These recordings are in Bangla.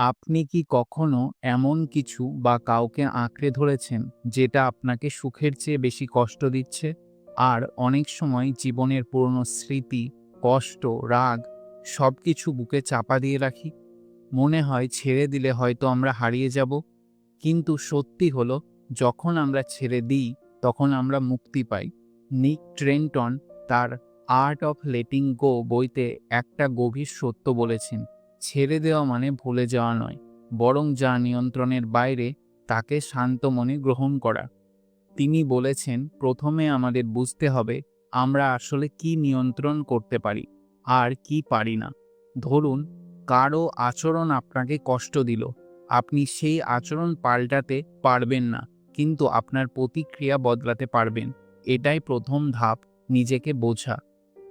আপনি কি কখনো এমন কিছু বা কাউকে আঁকড়ে ধরেছেন যেটা আপনাকে সুখের চেয়ে বেশি কষ্ট দিচ্ছে? আর অনেক সময় জীবনের পুরনো স্মৃতি, কষ্ট, রাগ সব কিছু বুকে চাপা দিয়ে রাখি। মনে হয় ছেড়ে দিলে হয়তো আমরা হারিয়ে যাব। কিন্তু সত্যি হলো, যখন আমরা ছেড়ে দিই, তখন আমরা মুক্তি পাই। নিক ট্রেন্টন তার আর্ট অফ লেটিং গো বইতে একটা গভীর সত্য বলেছেন। ছেড়ে দেওয়া মানে ভুলে যাওয়া নয়, বরং যা নিয়ন্ত্রণের বাইরে, তাকে শান্ত মনে গ্রহণ করা। তিনি বলেছেন, প্রথমে আমাদের বুঝতে হবে, আমরা আসলে কি নিয়ন্ত্রণ করতে পারি, আর কি পারি না। ধরুন, কারও আচরণ আপনাকে কষ্ট দিল, আপনি সেই আচরণ পাল্টাতে পারবেন না, কিন্তু আপনার প্রতিক্রিয়া বদলাতে পারবেন। এটাই প্রথম ধাপ, নিজেকে বোঝা।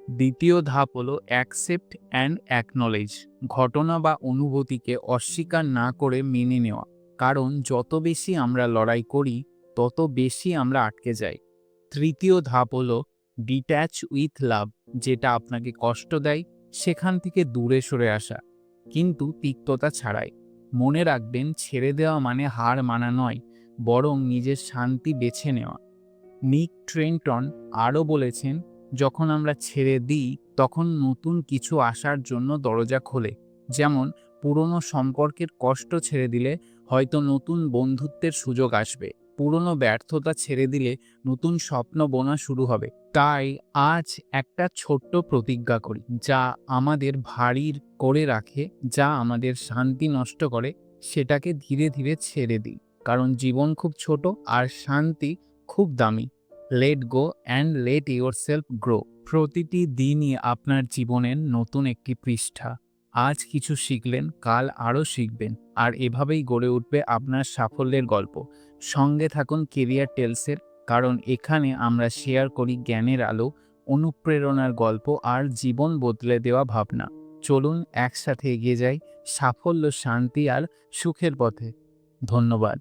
দ্বিতীয় ধাপ হলো অ্যাকসেপ্ট অ্যান্ড অ্যাকনলেজ ঘটনা বা অনুভূতিকে অস্বীকার না করে মেনে নেওয়া। কারণ যত বেশি আমরা লড়াই করি, তত বেশি আমরা আটকে যাই। তৃতীয় ধাপ হলো ডিট্যাচ উইথ লাভ যেটা আপনাকে কষ্ট দেয়, সেখান থেকে দূরে সরে আসা। কিন্তু তিক্ততা ছাড়াই। মনে রাখবেন, ছেড়ে দেওয়া মানে হার মানা নয়, বরং নিজের শান্তি বেছে নেওয়া। নিক ট্রেন্টন আরও বলেছেন যখন আমরা ছেড়ে দিই, তখন নতুন কিছু আসার জন্য দরজা খোলে। যেমন, পুরনো সম্পর্কের কষ্ট ছেড়ে দিলে হয়তো নতুন বন্ধুত্বের সুযোগ আসবে। পুরনো ব্যর্থতা ছেড়ে দিলে নতুন স্বপ্ন বোনা শুরু হবে। তাই আজ একটা ছোট্ট প্রতিজ্ঞা করি, যা আমাদের ভারীর করে রাখে, যা আমাদের শান্তি নষ্ট করে, সেটাকে ধীরে ধীরে ছেড়ে দিই। কারণ জীবন খুব ছোট আর শান্তি খুব দামি। Let go and let yourself grow প্রতিটি দিনই আপনার জীবনের নতুন একটি পৃষ্ঠা। আজ কিছু শিখলেন, কাল আরও শিখবেন। আর এভাবেই গড়ে উঠবে আপনার সাফল্যের গল্প। সঙ্গে থাকুন কেরিয়ার টেলসের কারণ এখানে আমরা শেয়ার করি জ্ঞানের আলো, অনুপ্রেরণার গল্প আর জীবন বদলে দেওয়া ভাবনা। চলুন একসাথে এগিয়ে যাই সাফল্য, শান্তি আর সুখের পথে। ধন্যবাদ।